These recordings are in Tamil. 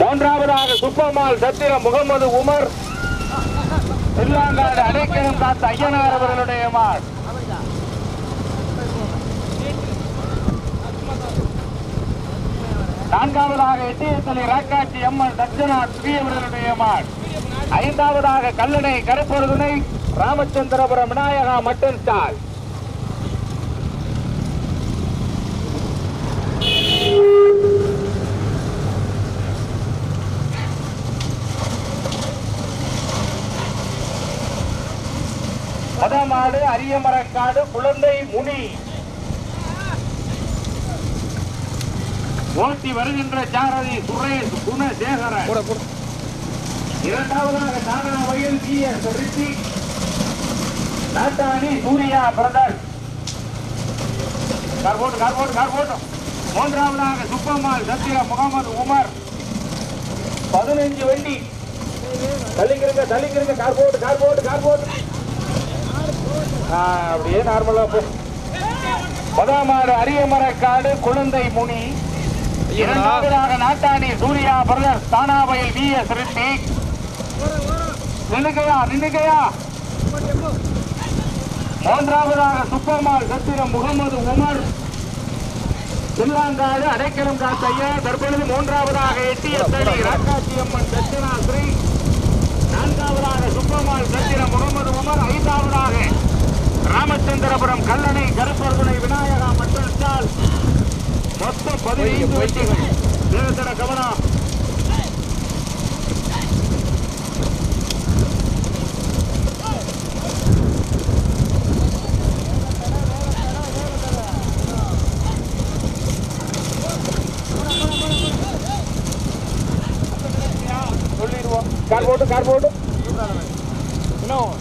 மூன்றாவதாக சுப்பம்மாள் சத்திரம் முகமது உமர். திருலாங்காடு அடைக்கலம் காத்த ஐயனார் அவர்களுடைய மாடு. நான்காவதாக எட்டியத்தலை ராக்காட்சி எம்எல் தட்சணா ஸ்ரீ அவர்களுடைய மாடு. ஐந்தாவதாக கல்லணை கருப்பொருதுணை ராமச்சந்திரபுரம் விநாயகா மட்டன் ஸ்டால். மதமாடு அரியமரக்காடு குழந்தை முனி. ஓட்டி வருகின்ற சாரதி சுரேஷ் குணசேகரன். இரண்டாவதாக Naga Vayal G S Rithi Nattani Surya brother. Car போட்டு கார் போட்டு கார் போட்டு. மூன்றாவதாக சுப்பம்மாள் சத்திர முகமது உமர். பதினைஞ்சு வண்டி. தள்ளிக்கிறங்க தள்ளிக்கிறங்க கார் போட்டு கார் போட்டு கார் போட்டு. ஆ, அப்படியே நார்மலா போ. பதாமாடு அரியமரக்காடு குழந்தை முனி. இரண்டாவதாக Nattani Surya Brothers Thanavayal V S Rithi நின்னுக்கையா நின்னுக்கையா? மூன்றாவதாக சுப்பம்மாள் சத்திரம் முகமது உமர். சில்லாங்காடு அடைக்கலம் காத்தையா தற்பொழுது மூன்றாவதாக எட்டிய தடி ராக்காட்சியம்மன் தட்சிணாஸ்ரீ நான்காவதாக சுப்பம்மாள் சத்திரம் முகமது உமர். ஐந்தாவதாக ராமச்சந்திரபுரம் கல்லணை கருப்பர்துணை விநாயகா மற்றும் மொத்தம் பதினைந்து வெற்றிகள். தேவத்தட கவனம் கார் போட்டு கார் போட்டு இன்னும்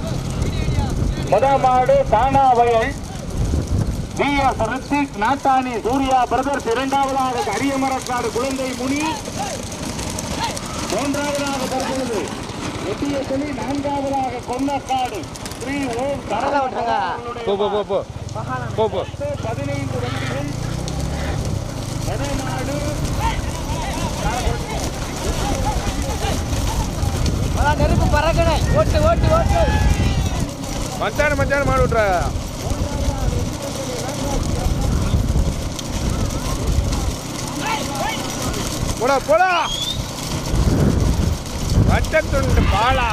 முத மாடு Thana Vayal V S Rithik Nattani Surya brothers இரண்டாவதாக அரியமரக்காடு குழந்தை முனி. மூன்றாவதாக தற்பொழுது எட்டியத்தலி நான்காவதாக கொன்னக்காடு. ஸ்ரீ ஓம் பதினைந்து வண்டிகள். மாடு நெருப்பு பறக்கணே ஓட்டு ஓட்டு ஓட்டு. மச்சான மச்சான மாடு விட்றா போடா போடா. வட்டத்துண்டு பாலா.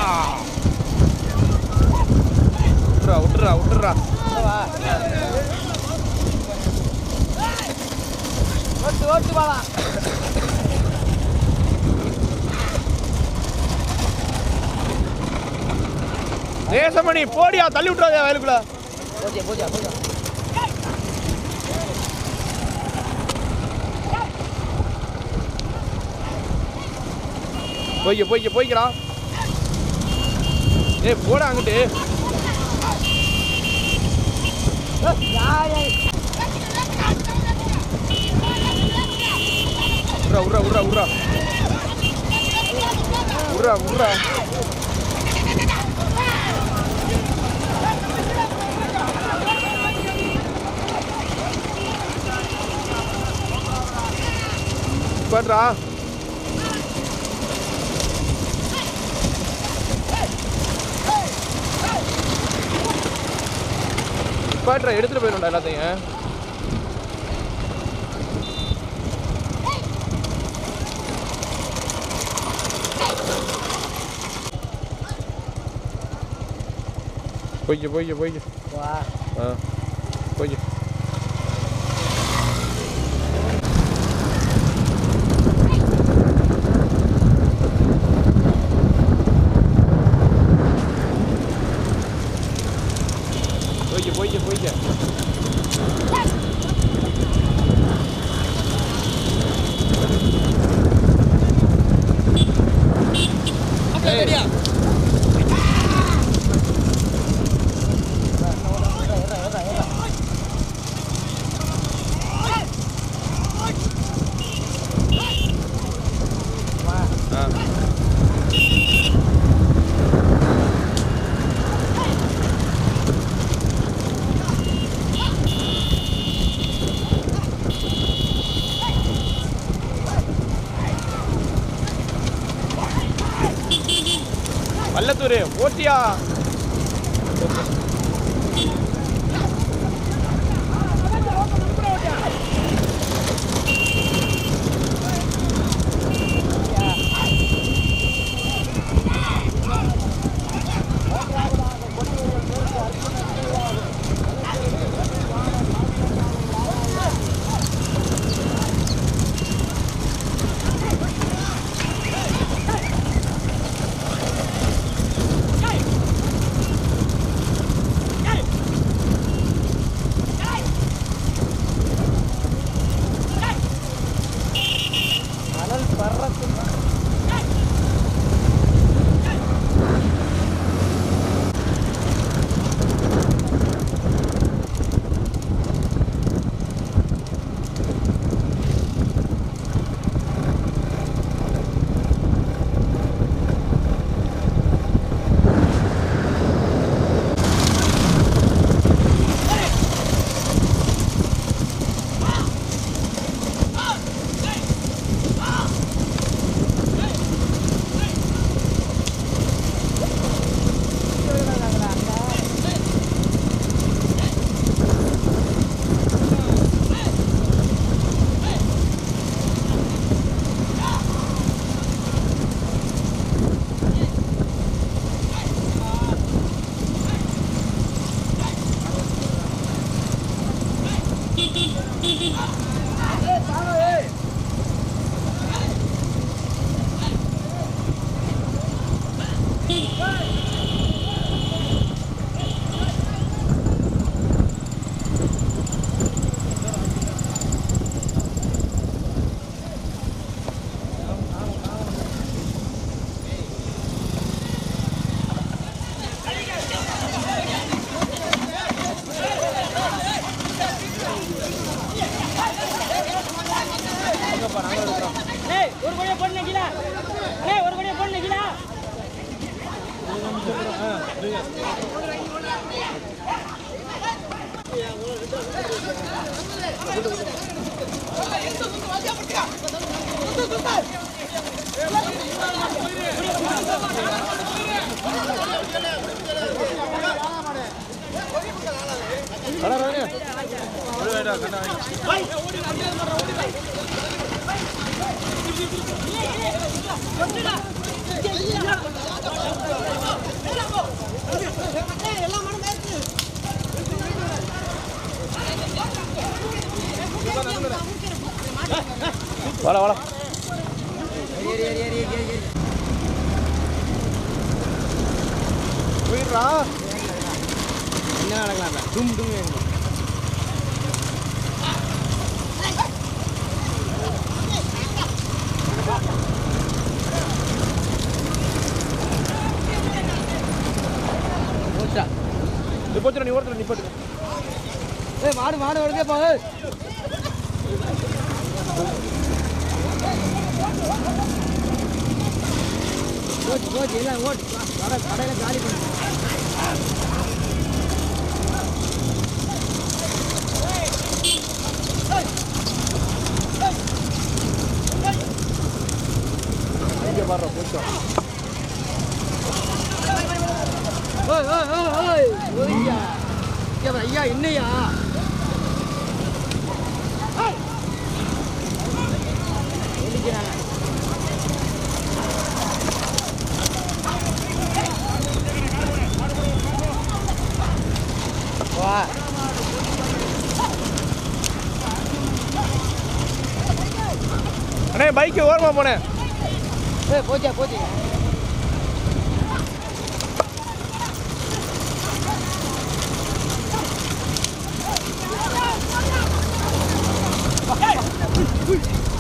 விட்டுறா விட்டுறா விட்டுறா ஓட்டு ஓட்டு வாடா நேசமணி போடியா தள்ளி விட்டுறாதே வயலுக்குள்ள. போஜியா போஜியா போஜியா போய்க்க போய்க்க போய்க்கிறா. ஏய் போடா அங்கிட்டு. உர்ரா உர்ரா உர்ரா உர்ரா உர்ரா உர்ரா பண்றா. பாட்ரா எடுத்துட்டு போயிடும்டா எல்லாத்தையும். போய்க்க போய்க்க போய்க்க. வா. ஆ. 드. போயிடுறா. என்ன நடக்கலாம் டும் டும் போச்சா? இது போச்சுடா நீ ஓரத்தில் நிப்பாட்டு. ஏய் மாடு மாடு வருதே பா ஓட்டு போச்சு போச்சு இல்லை ஓட்டு கடை கடையில் காலி பண்ணு નો પડે પહોંચ્યા પહોંચ્યા Hey!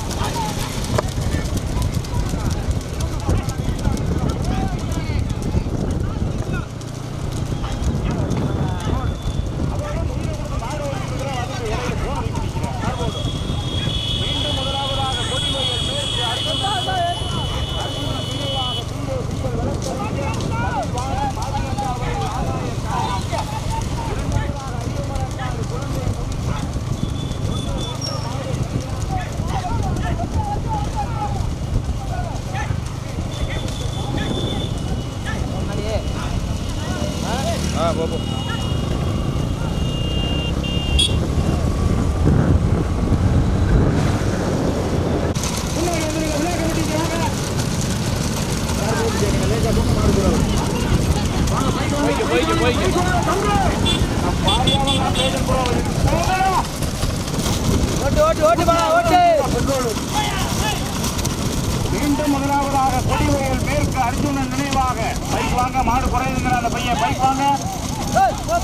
அர்ஜுனன் நினைவாக. பைக் வாங்க மாடு குறையுதுங்கிற அந்த பையன். பைக் வாங்க.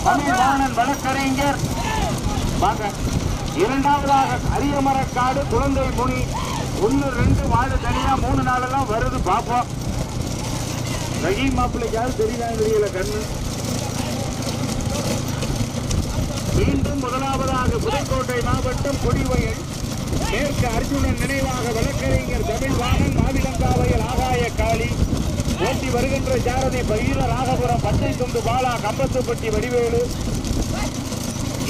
தமிழ்வாணன் வழக்கறிஞர். வாங்க. இரண்டாவதாக அரியமரக்காடு குழந்தை முனி. ஒன்று ரெண்டு மாடு தனியாக மூணு நாளெல்லாம் வருது. பார்ப்போம் ரஹீம் மாப்பிள்ளைக்காவது தெரியலாம் தெரியல கண்ணு. மீண்டும் முதலாவதாக புதுக்கோட்டை மாவட்டம் கொடிவயல். மேற்கு அர்ஜுனன் நினைவாக வழக்கறிஞர் தமிழ்வாணன் மாவிலங்காவையில் ஆகாய காளி ஓட்டி வருகின்ற சாரதி பயிர ராகபுரம் பச்சை துண்டு பாலா கம்பத்துப்பட்டி வடிவேலு.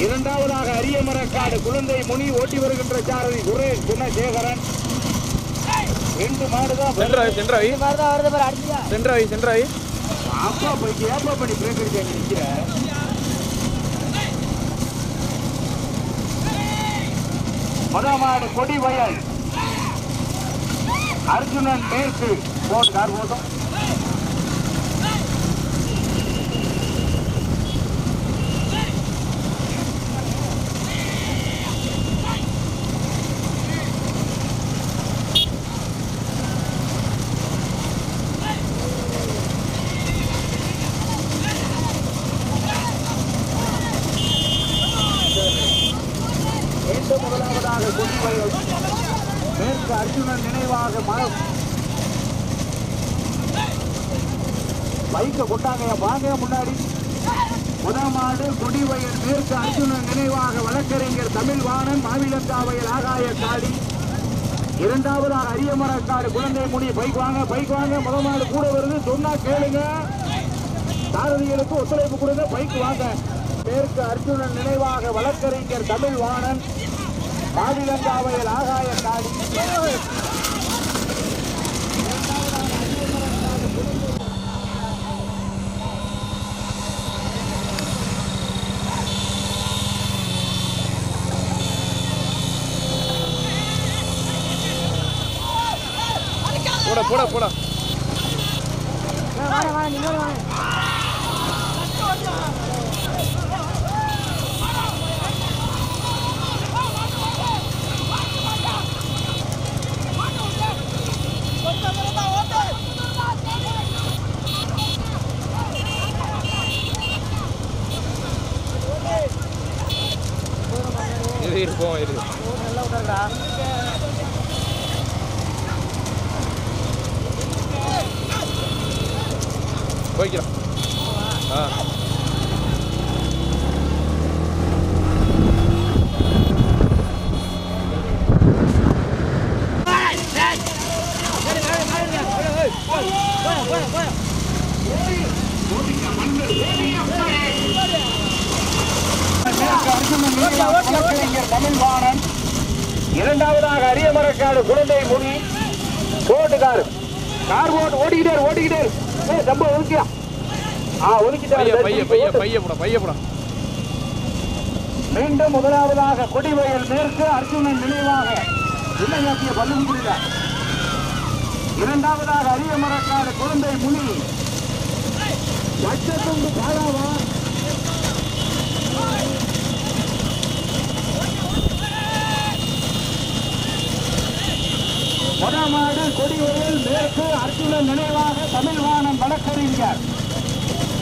இரண்டாவதாக அரியமரக்காடு குழந்தை முனி ஓட்டி வருகின்ற சாரதி சுரேஷ் குணசேகரன் ரெண்டு மாடுதான் பாரு அடிச்சியா. சென்ட்ராவி சென்ட்ராவி அப்பா போய் ஏப்பா பண்ணி பிரேக் அடிச்சு நிக்கிற முதமாடு கொடி வயல். அர்ஜுனன் மேற்கு. போட்டு கார் போதும் மீண்டும் முதலாவதாக கொடி வயல் மேற்கு அர்ஜுனன் நினைவாக ம- பைக்கை கொட்டாங்க வாங்க முன்னாடி. முதமாடு குடிவயல் மேற்கு அர்ஜுனன் நினைவாக வழக்கறிஞர் தமிழ்வாணன் மாவிலங்காவையில் ஆகாய காடி. இரண்டாவதாக அரியமரக்காடு குழந்தை முனி பைக் வாங்க பைக் வாங்க. முதமாடு கூட வருது. சொன்னா கேளுங்க. சாரதிகளுக்கு ஒத்துழைப்பு கொடுங்க. பைக் வாங்க. மேற்கு அர்ஜுனன் நினைவாக வழக்கறிஞர் தமிழ் வாணன் மாவிலங்காவையில் ஆகாய காடி. போட போட போட. வாங்க வாங்க நீங்க வாங்க. இருப்போம் இரு நல்லா விட்டுறா போய்க்கலாம் ஆ மேற்கு அர்ஜுனன் நினைவாக வழக்கறிஞர் தமிழ்வாணன் இரண்டாவதாக குழந்தை முனி போட்டு கார். கார் போட்டு ஓடிக்கிட்டே ஓடிக்கிட்டே தம்ப ஒதுக்கியா? ஆ பைய பைய பைய ஒதுக்கிட்டாரு பைய போட பைய போட. மீண்டும் முதலாவதாக கொடிவயல் மேற்கு அர்ஜுனன் நினைவாக இல்லையாக்கிய பல்லுங்குடியில இரண்டாவதாக அரியமரக்காடு குழந்தை முனி. லட்சத்துண்டு பாலாவா? வடமாடு கொடிவயல் மேற்கு அர்ஜுன நினைவாக தமிழ்வாணன் வழக்கறிஞர்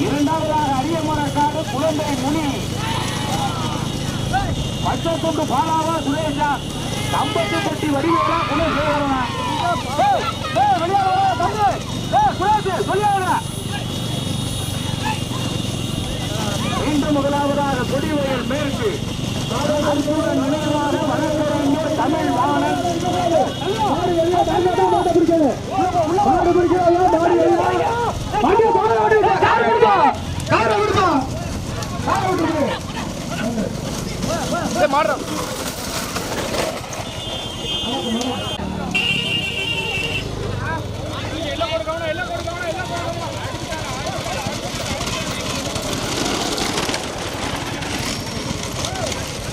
இரண்டாவதாக அரியமுறைக்காக குழந்தை முனி. பச்சத்துண்டு பாலாவா சுரேஷா. தம்பத்து பட்டி வடிவேலா குணசேகரனா மீண்டும் முதலாவதாக கொடிவயல் மேற்கு. நினைவாக வழக்கறிஞர்